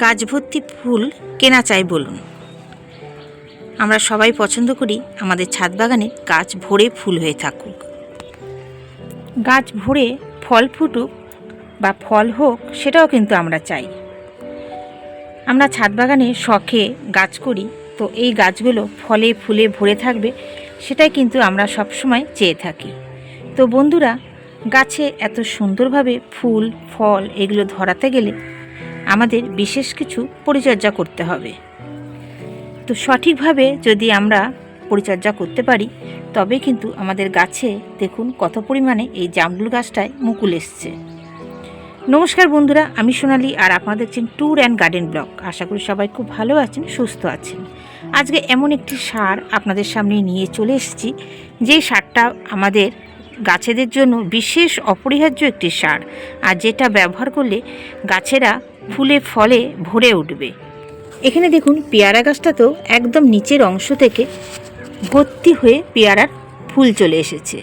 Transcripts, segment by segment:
গাছ ভর্তি ফুল কেনা চাই বলুন। আমরা সবাই পছন্দ করি আমাদের ছাদ বাগানে গাছ ভরে ফুল হয়ে থাকুক। গাছ ভরে ফল ফুটুক বা ফল হোক, সেটাও কিন্তু আমরা চাই। আমরা ছাদ বাগানে শখে গাছ করি, তো এই গাছগুলো ফলে ফুলে ভরে থাকবে, সেটাই কিন্তু আমরা সবসময় চেয়ে থাকি। তো বন্ধুরা, গাছে এত সুন্দরভাবে ফুল, ফল এগুলো ধরাতে গেলে আমাদের বিশেষ কিছু পরিচর্যা করতে হবে। তো সঠিকভাবে যদি আমরা পরিচর্যা করতে পারি, তবে কিন্তু আমাদের গাছে দেখুন কত পরিমাণে এই জামরুল গাছটায় মুকুল এসছে। নমস্কার বন্ধুরা, আমি সোনালি আর আপনারা দেখছেন ট্যুর অ্যান্ড গার্ডেন ব্লগ আশা করি সবাই খুব ভালো আছেন, সুস্থ আছেন। আজকে এমন একটি সার আপনাদের সামনে নিয়ে চলে এসেছি। যে সারটা আমাদের গাছেদের জন্য বিশেষ অপরিহার্য একটি সার। আর যেটা ব্যবহার করলে গাছেরা ফুলে ফলে ভরে উঠবে। এখানে দেখুন, পেয়ারা গাছটাতেও একদম নিচের অংশ থেকে ভর্তি হয়ে পেয়ারার ফুল চলে এসেছে।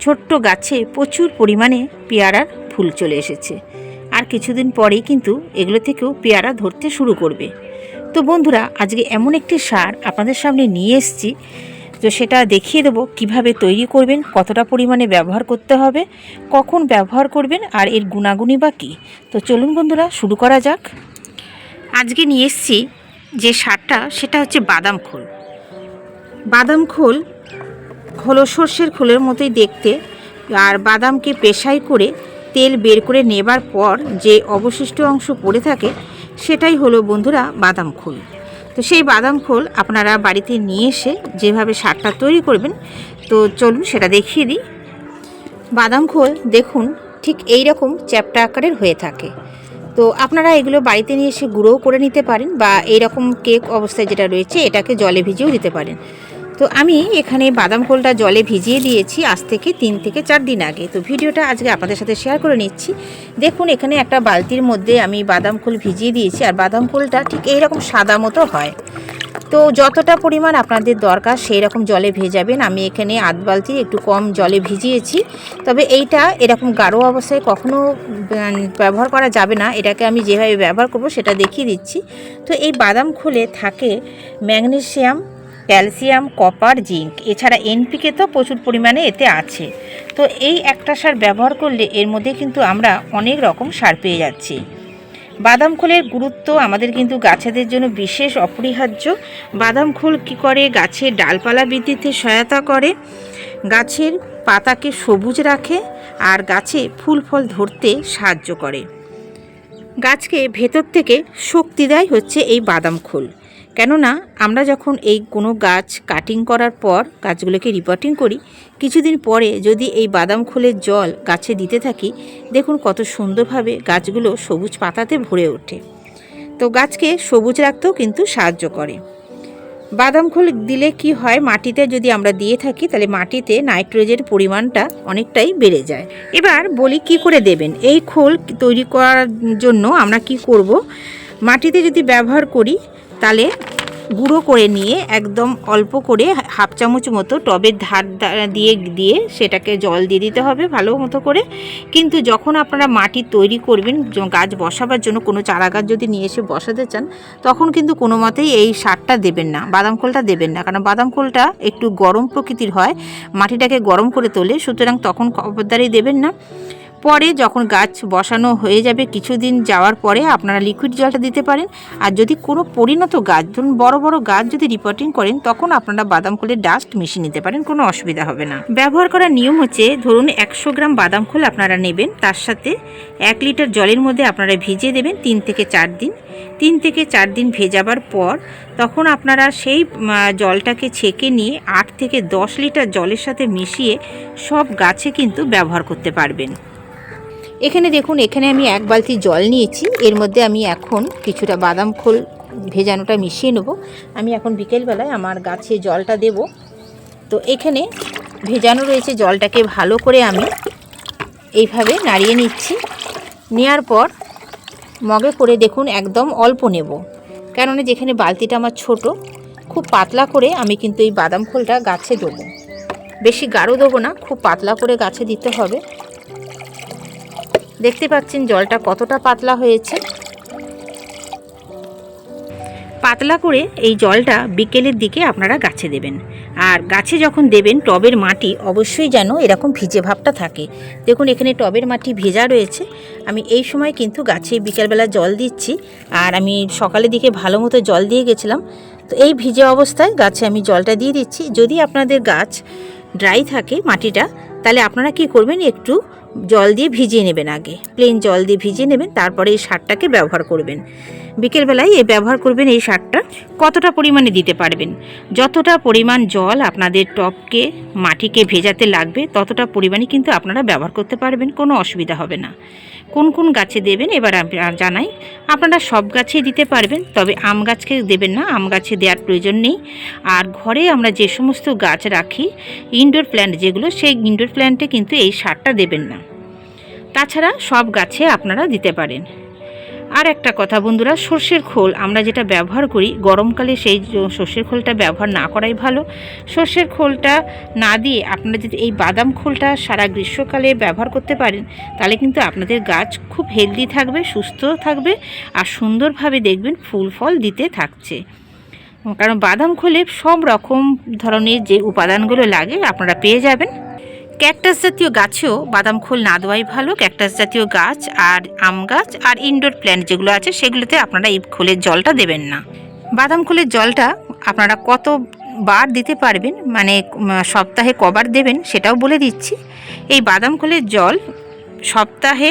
ছোট্ট গাছে প্রচুর পরিমাণে পেয়ারার ফুল চলে এসেছে। আর কিছুদিন পরেই কিন্তু এগুলো থেকেও পেয়ারা ধরতে শুরু করবে। তো বন্ধুরা, আজকে এমন একটি সার আপনাদের সামনে নিয়ে এসেছি তো সেটা দেখিয়ে দেবো কীভাবে তৈরি করবেন, কতটা পরিমাণে ব্যবহার করতে হবে, কখন ব্যবহার করবেন আর এর গুণাগুণই বা কী। তো চলুন বন্ধুরা, শুরু করা যাক। আজকে নিয়ে এসেছি যে সারটা, সেটা হচ্ছে বাদাম খোল। বাদাম খোল হলো সর্ষের খোলের মতোই দেখতে আর বাদামকে পেশাই করে তেল বের করে নেবার পর যে অবশিষ্ট অংশ পড়ে থাকে, সেটাই হলো বন্ধুরা বাদাম খোল। তো সেই বাদাম খোল আপনারা বাড়িতে নিয়ে এসে যেভাবে সারটা তৈরি করবেন, তো চলুন সেটা দেখিয়ে দিই। বাদাম খোল দেখুন ঠিক এই রকম চ্যাপটা আকারের হয়ে থাকে। তো আপনারা এগুলো বাড়িতে নিয়ে এসে গুঁড়োও করে নিতে পারেন বা এইরকম কেক অবস্থায় যেটা রয়েছে এটাকে জলে ভিজিয়েও দিতে পারেন। তো আমি এখানে বাদাম খোলটা জলে ভিজিয়ে দিয়েছি আজ থেকে তিন থেকে চার দিন আগে। তো ভিডিওটা আজকে আপনাদের সাথে শেয়ার করে নিচ্ছি। দেখুন, এখানে একটা বালতির মধ্যে আমি বাদাম খোল ভিজিয়ে দিয়েছি আর বাদাম খোলটা ঠিক এইরকম সাদা মতো হয়। তো যতটা পরিমাণ আপনাদের দরকার সেই রকম জলে ভেজাবেন। আমি এখানে আধ বালতি একটু কম জলে ভিজিয়েছি। তবে এইটা এরকম গাঢ় অবস্থায় কখনো ব্যবহার করা যাবে না। এটাকে আমি যেভাবে ব্যবহার করব সেটা দেখিয়ে দিচ্ছি। তো এই বাদাম খোলে থাকে ম্যাগনেসিয়াম ক্যালসিয়াম, কপার, জিঙ্ক। এছাড়া এনপিকে তো প্রচুর পরিমাণে এতে আছে। তো এই একটা সার ব্যবহার করলে এর মধ্যে কিন্তু আমরা অনেক রকম সার পেয়ে যাচ্ছি। বাদাম খোলের গুরুত্ব আমাদের কিন্তু গাছেদের জন্য বিশেষ অপরিহার্য। বাদাম খোল কী করে? গাছের ডালপালা বৃদ্ধিতে সহায়তা করে। গাছের পাতাকে সবুজ রাখে আর গাছে ফুল ফল ধরতে সাহায্য করে। গাছকে ভেতর থেকে শক্তি দেয় হচ্ছে এই বাদাম খোল। কেননা আমরা যখন এই কোনো গাছ কাটিং করার পর গাছগুলোকে রিপোর্টিং করি, কিছুদিন পরে যদি এই বাদাম খোলের জল গাছে দিতে থাকি, দেখুন কত সুন্দরভাবে গাছগুলো সবুজ পাতাতে ভরে ওঠে। তো গাছকে সবুজ রাখতেও কিন্তু সাহায্য করে। বাদাম খোল দিলে কি হয়, মাটিতে যদি আমরা দিয়ে থাকি, তাহলে মাটিতে নাইট্রোজেন পরিমাণটা অনেকটাই বেড়ে যায়। এবার বলি কি করে দেবেন? এই খোল তৈরি করার জন্য আমরা কি করব? মাটিতে যদি ব্যবহার করি তাহলে গুঁড়ো করে নিয়ে একদম অল্প করে হাফ চামচ মতো টবের ধার দিয়ে দিয়ে সেটাকে জল দিয়ে দিতে হবে ভালো মতো করে। কিন্তু যখন আপনারা মাটি তৈরি করবেন গাছ বসাবার জন্য কোনো চারা গাছ যদি নিয়ে এসে বসাতে চান, তখন কিন্তু কোনো মতেই এই সারটা দেবেন না, বাদাম খোলটা দেবেন না। কারণ বাদাম খোলটা একটু গরম প্রকৃতির হয়, মাটিটাকে গরম করে তোলে, সুতরাং তখন খবরদারি দেবেন না। পরে যখন গাছ বসানো হয়ে যাবে কিছুদিন যাওয়ার পরে আপনারা লিকুইড জলটা দিতে পারেন। আর যদি কোনো পরিণত গাছ, ধরুন বড় বড় গাছ যদি রিপোর্টিং করেন, তখন আপনারা বাদাম খোলের ডাস্ট মিশিয়ে নিতে পারেন, কোনো অসুবিধা হবে না। ব্যবহার করার নিয়ম হচ্ছে, ধরুন একশো গ্রাম বাদাম খোল আপনারা নেবেন, তার সাথে এক লিটার জলের মধ্যে আপনারা ভিজিয়ে দেবেন তিন থেকে চার দিন। তিন থেকে চার দিন ভেজাবার পর তখন আপনারা সেই জলটাকে ছেঁকে নিয়ে আট থেকে দশ লিটার জলের সাথে মিশিয়ে সব গাছে কিন্তু ব্যবহার করতে পারবেন। এখানে দেখুন, এখানে আমি এক বালতি জল নিয়েছি। এর মধ্যে আমি এখন কিছুটা বাদাম খোল ভেজানোটা মিশিয়ে নেব। আমি এখন বিকেলবেলায় আমার গাছে জলটা দেব। তো এখানে ভেজানো রয়েছে জলটাকে ভালো করে আমি এইভাবে নাড়িয়ে নিচ্ছি। নেওয়ার পর মগে করে দেখুন, একদম অল্প নেব। কেননা যেখানে বালতিটা আমার ছোট, খুব পাতলা করে আমি কিন্তু এই বাদাম খোলটা গাছে দেবো। বেশি গাঢ় দেবো না, খুব পাতলা করে গাছে দিতে হবে। দেখতে পাচ্ছেন জলটা কতটা পাতলা হয়েছে। পাতলা করে এই জলটা বিকেলের দিকে আপনারা গাছে দেবেন। আর গাছে যখন দেবেন, টবের মাটি অবশ্যই যেন এরকম ভিজে ভাবটা থাকে। দেখুন, এখানে টবের মাটি ভেজা রয়েছে। আমি এই সময় কিন্তু গাছে বিকেলবেলা জল দিচ্ছি। আর আমি সকালের দিকে ভালো মতো জল দিয়ে গেছিলাম। তো এই ভিজে অবস্থায় গাছে আমি জলটা দিয়ে দিচ্ছি। যদি আপনাদের গাছ ড্রাই থাকে মাটিটা, তাহলে আপনারা কি করবেন, একটু জল দিয়ে ভিজিয়ে নেবেন আগে। প্লেন জল দিয়ে ভিজিয়ে নেবেন, তারপরে এই সারটাকে ব্যবহার করবেন। বিকেলবেলায় এই ব্যবহার করবেন এই সারটা কতটা পরিমাণে দিতে পারবেন? যতটা পরিমাণ জল আপনাদের টপকে, মাটিকে ভেজাতে লাগবে, ততটা পরিমাণে কিন্তু আপনারা ব্যবহার করতে পারবেন, কোনো অসুবিধা হবে না। কোন কোন গাছে দেবেন, এবার জানাই। আপনারা সব গাছেই দিতে পারবেন, তবে আম গাছকে দেবেন না, আম গাছে দেওয়ার প্রয়োজন নেই। আর ঘরে আমরা যে সমস্ত গাছ রাখি ইনডোর প্ল্যান্ট যেগুলো, সেই ইনডোর প্ল্যান্টে কিন্তু এই সারটা দেবেন না। তাছাড়া সব গাছে আপনারা দিতে পারেন। আর একটা কথা বন্ধুরা, সর্ষের খোল আমরা যেটা ব্যবহার করি, গরমকালে সেই সর্ষের খোলটা ব্যবহার না করাই ভালো। সর্ষের খোলটা না দিয়ে আপনারা যদি এই বাদাম খোলটা সারা গ্রীষ্মকালে ব্যবহার করতে পারেন, তাহলে কিন্তু আপনাদের গাছ খুব হেলদি থাকবে, সুস্থ থাকবে আর সুন্দরভাবে দেখবেন ফুল ফল দিতে থাকছে। কারণ বাদাম খোলে সব রকম ধরনের যে উপাদানগুলো লাগে আপনারা পেয়ে যাবেন। ক্যাকটাস জাতীয় গাছেও বাদাম খোল না দেওয়াই ভালো। ক্যাকটাস জাতীয় গাছ আর আম গাছ আর ইনডোর প্ল্যান্ট যেগুলো আছে, সেগুলোতে আপনারা এই খোলের জলটা দেবেন না। বাদাম খোলের জলটা আপনারা কত বার দিতে পারবেন মানে সপ্তাহে কবার দেবেন সেটাও বলে দিচ্ছি। এই বাদাম খোলের জল সপ্তাহে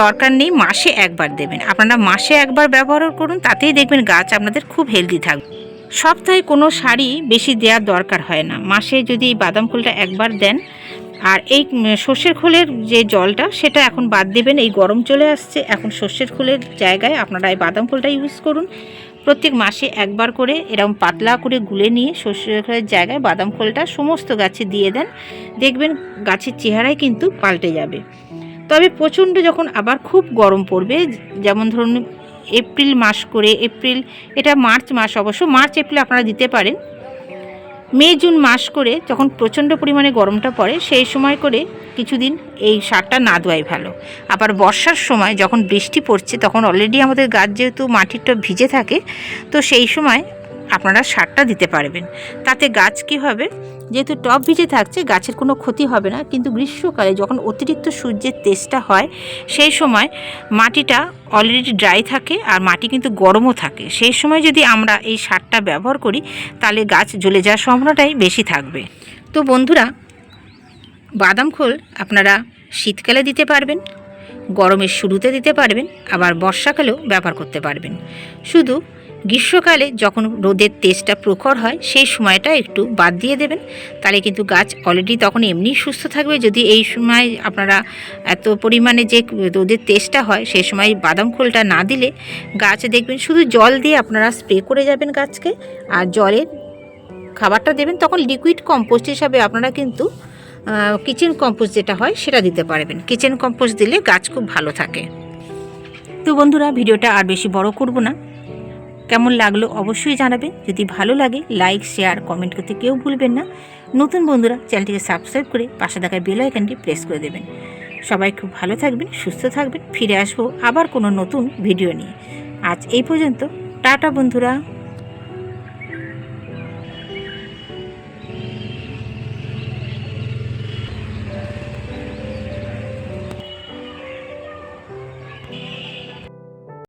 দরকার নেই মাসে একবার দেবেন। আপনারা মাসে একবার ব্যবহার করুন, তাতেই দেখবেন গাছ আপনাদের খুব হেলদি থাকবে। সপ্তাহে কোনো শাড়ি বেশি দেওয়ার দরকার হয় না। মাসে যদি বাদাম খোলটা একবার দেন, আর এই সর্ষের খোলের যে জলটা, সেটা এখন বাদ দেবেন, এই গরম চলে আসছে। এখন সর্ষের খোলের জায়গায় আপনারা এই বাদাম খোলটা ইউজ করুন। প্রত্যেক মাসে একবার করে এরকম পাতলা করে গুলে নিয়ে সর্ষের খোলের জায়গায় বাদাম খোলটা সমস্ত গাছে দিয়ে দেন। দেখবেন গাছের চেহারাই কিন্তু পাল্টে যাবে। তবে প্রচণ্ড যখন আবার খুব গরম পড়বে, যেমন ধরুন এপ্রিল মাস করে, এপ্রিল, এটা মার্চ মাস অবশ্য, মার্চ, এপ্রিল আপনারা দিতে পারেন। মে, জুন মাস করে যখন প্রচণ্ড পরিমাণে গরমটা পড়ে, সেই সময় করে কিছুদিন এই সারটা না দেওয়াই ভালো। আবার বর্ষার সময় যখন বৃষ্টি পড়ছে, তখন অলরেডি আমাদের গাছ যেহেতু মাটিটা ভিজে থাকে, তো সেই সময় আপনারা সারটা দিতে পারবেন। তাতে গাছ কি হবে? যেহেতু টপ ভিজে থাকছে, গাছের কোনো ক্ষতি হবে না। কিন্তু গ্রীষ্মকালে যখন অতিরিক্ত সূর্যের তেজটা হয়, সেই সময় মাটিটা অলরেডি ড্রাই থাকে আর মাটি কিন্তু গরমও থাকে। সেই সময় যদি আমরা এই সারটা ব্যবহার করি, তাহলে গাছ জ্বলে যাওয়ার সম্ভাবনাটাই বেশি থাকবে। তো বন্ধুরা, বাদাম খোল আপনারা শীতকালে দিতে পারবেন, গরমের শুরুতে দিতে পারবেন, আবার বর্ষাকালেও ব্যবহার করতে পারবেন। শুধু গ্রীষ্মকালে যখন রোদের তেজটা প্রখর হয়, সেই সময়টা একটু বাদ দিয়ে দেবেন। তাহলে কিন্তু গাছ অলরেডি তখন এমনি সুস্থ থাকবে। যদি এই সময় আপনারা এত পরিমাণে যে রোদের তেজটা হয়, সেই সময় বাদাম খোলটা না দিলে গাছ দেখবেন শুধু জল দিয়ে আপনারা স্প্রে করে যাবেন গাছকে। আর জলের খাবারটা দেবেন, তখন লিকুইড কম্পোস্ট হিসাবে আপনারা কিন্তু কিচেন কম্পোস্ট যেটা হয়, সেটা দিতে পারবেন। কিচেন কম্পোস্ট দিলে গাছ খুব ভালো থাকে। তো বন্ধুরা, ভিডিওটা আর বেশি বড় করব না। কেমন লাগল অবশ্যই জানাবেন। যদি ভালো লাগে লাইক শেয়ার কমেন্ট করতে কেউ ভুলবেন না। নতুন বন্ধুরা চ্যানেলটিকে সাবস্ক্রাইব করে পাশে থাকা বেল আইকনটি প্রেস করে দেবেন। সবাই খুব ভালো থাকবেন, সুস্থ থাকবেন। ফিরে আসব আবার কোনো নতুন ভিডিও নিয়ে। আজ এই পর্যন্ত। টাটা বন্ধুরা।